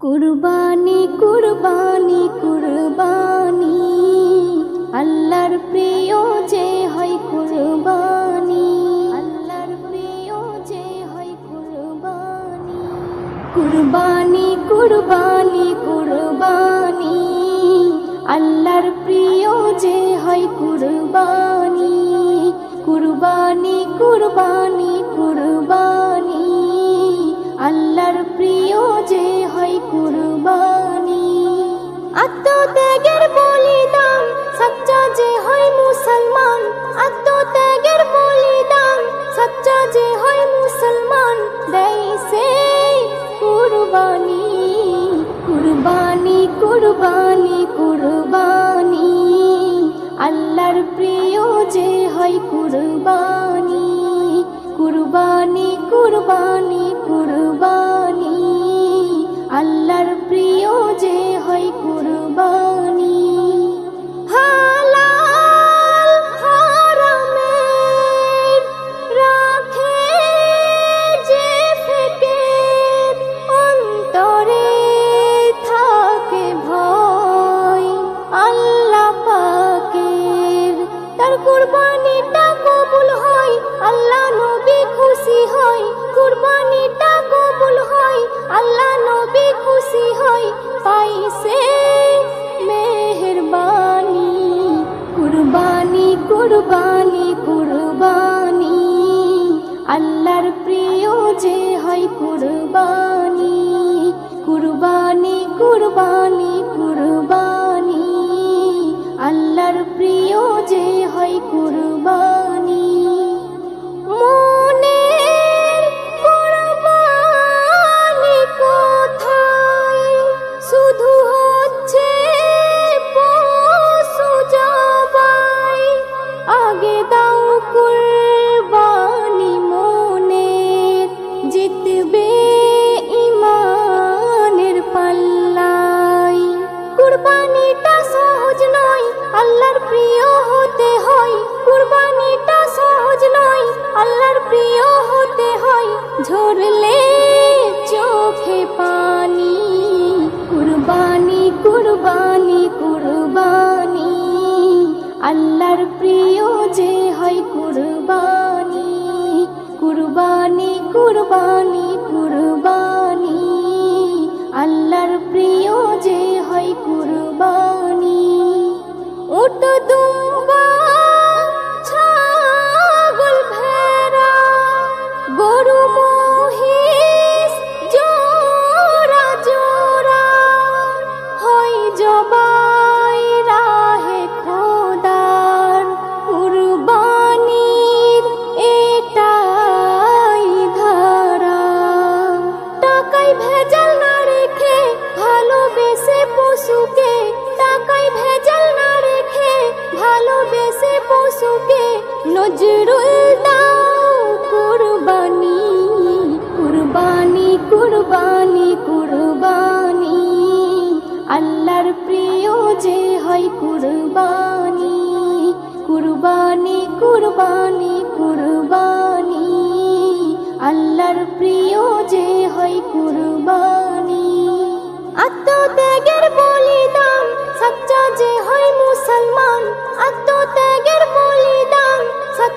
কুরবানি কুরবানি কুরবানি। আল্লাহর প্রিয় যে হয় কুরবানি। আল্লাহর প্রিয় যে হয় কুরবানি। কুরবানি কুরবানি কুরবানি। আল্লাহর প্রিয় যে হয় কুরবানি। কুরবানি কুরবানি কুরবানি। আল্লাহর প্রিয় যে কুরবানি কুরবানি। আল্লাহর প্রিয় যে হয় কুরবানি। কুরবানি কুরবানি কুরবানি। আল্লাহর প্রিয় যে হয় হয় প্রিয় যে হয় কুরবানি কুরবানি কুরবানি কুরবানি। আল্লাহর প্রিয় যে কুরবা